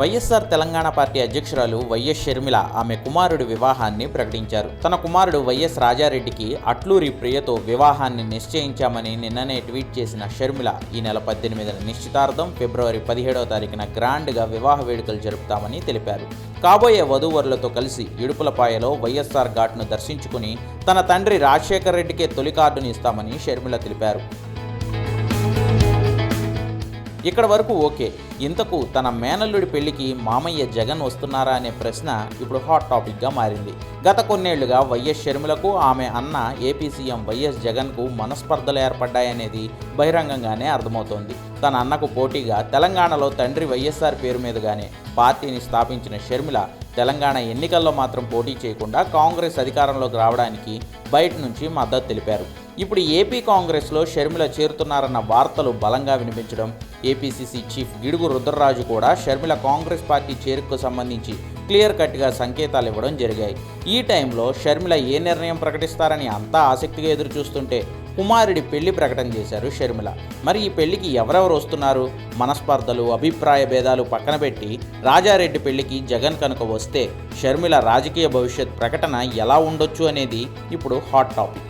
YSR Telangana party అధ్యక్షురాలు YS Sharmila ఆమె కుమారుడి వివాహాన్ని ప్రకటించారు. తన కుమారుడు వైఎస్ రాజారెడ్డికి అట్లూరి ప్రియతో వివాహాన్ని నిశ్చయించామని నిన్ననే ట్వీట్ చేసిన షర్మిల ఈ నెల పద్దెనిమిదిన నిశ్చితార్థం ఫిబ్రవరి పదిహేడవ తారీఖున గ్రాండ్గా వివాహ వేడుకలు జరుపుతామని తెలిపారు. కాబోయే వధూవరులతో కలిసి ఇడుపులపాయలో వైఎస్ఆర్ ఘాట్ను దర్శించుకుని తన తండ్రి రాజశేఖర్ రెడ్డికే తొలి కార్డును ఇస్తామని షర్మిల తెలిపారు. ఇక్కడ వరకు ఓకే. ఇంతకు తన మేనల్లుడి పెళ్ళికి మామయ్య జగన్ వస్తున్నారా అనే ప్రశ్న ఇప్పుడు హాట్ టాపిక్గా మారింది. గత కొన్నేళ్ళుగా వైఎస్ షర్మిలకు ఆమె అన్న ఏపీ సీఎం వైఎస్ జగన్కు మనస్పర్ధలు ఏర్పడ్డాయనేది బహిరంగంగానే అర్థమవుతోంది. తన అన్నకు పోటీగా తెలంగాణలో తండ్రి వైఎస్ఆర్ పేరు మీదుగానే పార్టీని స్థాపించిన షర్మిల తెలంగాణ ఎన్నికల్లో మాత్రం పోటీ చేయకుండా కాంగ్రెస్ అధికారంలోకి రావడానికి బయట నుంచి మద్దతు తెలిపారు. ఇప్పుడు ఏపీ కాంగ్రెస్లో షర్మిల చేరుతున్నారన్న వార్తలు బలంగా వినిపించడం ఏపీసీసీ చీఫ్ గిడుగు రుద్రరాజు కూడా షర్మిల కాంగ్రెస్ పార్టీ చేరుకు సంబంధించి క్లియర్ కట్గా సంకేతాలు ఇవ్వడం జరిగాయి. ఈ టైంలో షర్మిల ఏ నిర్ణయం ప్రకటిస్తారని అంతా ఆసక్తిగా ఎదురు చూస్తుంటే కుమారుడి పెళ్ళి ప్రకటన చేశారు షర్మిల. మరి ఈ పెళ్ళికి ఎవరెవరు వస్తున్నారు? మనస్పర్ధలు అభిప్రాయ భేదాలు పక్కన పెట్టి రాజారెడ్డి పెళ్ళికి జగన్ కనుక వస్తే షర్మిల రాజకీయ భవిష్యత్ ప్రకటన ఎలా ఉండొచ్చు అనేది ఇప్పుడు హాట్ టాపిక్.